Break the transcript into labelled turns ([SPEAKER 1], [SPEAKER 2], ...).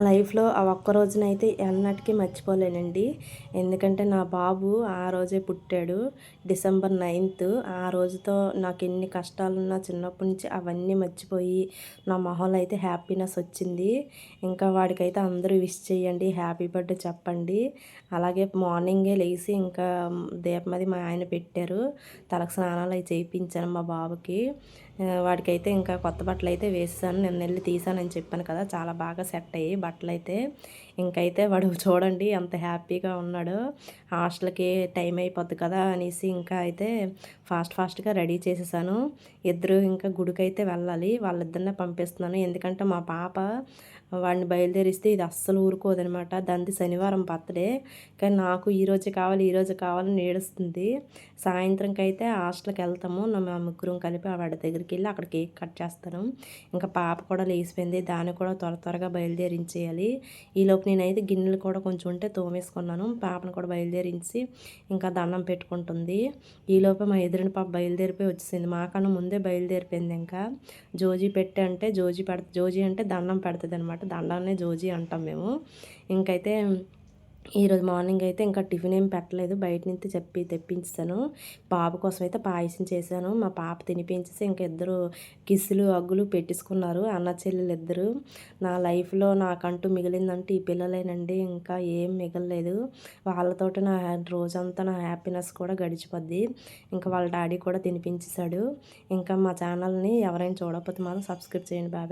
[SPEAKER 1] లైఫ్లో ఆ ఒక్క రోజునైతే ఎన్నటికీ మర్చిపోలేనండి. ఎందుకంటే నా బాబు ఆ రోజే పుట్టాడు డిసెంబర్ నైన్త్. ఆ రోజుతో నాకు ఎన్ని కష్టాలున్నా చిన్నప్పటి నుంచి అవన్నీ మర్చిపోయి నా మొహంలో అయితే హ్యాపీనెస్ వచ్చింది. ఇంకా వాడికైతే అందరూ విష్ చేయండి హ్యాపీ బర్త్డే చెప్పండి. అలాగే మార్నింగే లేచి ఇంకా దీపమది మా ఆయన పెట్టారు. తలకు స్నానాలు అవి చేయించాను మా బాబుకి. వాడికైతే ఇంకా కొత్త బట్టలు అయితే వేసాను నేను వెళ్ళి తీసానని చెప్పాను కదా చాలా బాగా సెట్ అయ్యి బట్టలు అయితే ఇంకైతే వాడు చూడండి ఎంత హ్యాపీగా ఉన్నాడు. హాస్టల్కి టైం అయిపోద్ది కదా అనేసి ఇంకా అయితే ఫాస్ట్ ఫాస్ట్గా రెడీ చేసేసాను. ఇద్దరు ఇంకా గుడికైతే వెళ్ళాలి. వాళ్ళిద్దరినే పంపిస్తున్నాను. ఎందుకంటే మా పాప వాడిని బయలుదేరిస్తే ఇది అస్సలు ఊరుకోదనమాట. దాని శనివారం బర్త్డే. కానీ నాకు ఈరోజు కావాలి ఈరోజు కావాలని ఏడుస్తుంది. సాయంత్రంకి అయితే హాస్టల్కి వెళ్తాము. మా ముగ్గురం కలిపి వాడి దగ్గరికి వెళ్ళి అక్కడ కేక్ కట్ చేస్తాను. ఇంకా పాప కూడా లేచిపోయింది. దాన్ని కూడా త్వర త్వరగా బయలుదేరించేయాలి. ఈలోపు నేనైతే గిన్నెలు కూడా కొంచెం ఉంటే తోమేసుకున్నాను. పాపను కూడా బయలుదేరించి ఇంకా దండం పెట్టుకుంటుంది. ఈలోపు మా ఎదురుని పాప బయలుదేరిపోయి వచ్చేసింది. మాకన్నా ముందే బయలుదేరిపోయింది ఇంకా. జోజీ పెట్టే అంటే జోజీ పెడ జోజీ అంటే దండం పెడుతుంది అనమాట అనమాట దండాన్నే జోజీ అంటాం మేము. ఇంకైతే ఈరోజు మార్నింగ్ అయితే ఇంకా టిఫిన్ ఏం పెట్టలేదు. బయట నుంచి చెప్పి తెప్పించాను. బాబు కోసం అయితే పాయసం చేశాను. మా పాప తినిపించేసి ఇంకా ఇద్దరు కిస్సులు అగ్గులు పెట్టించుకున్నారు. అన్న చెల్లెలు ఇద్దరు. నా లైఫ్లో నాకంటూ మిగిలిందంటే ఈ పిల్లలేనండి. ఇంకా ఏం మిగలలేదు. వాళ్ళతోటి నా రోజంతా నా హ్యాపీనెస్ కూడా గడిచిపోద్ది. ఇంకా వాళ్ళ డాడీ కూడా తినిపించేశాడు. ఇంకా మా ఛానల్ని ఎవరైనా చూడకపోతే మాత్రం సబ్స్క్రైబ్ చేయండి బాబు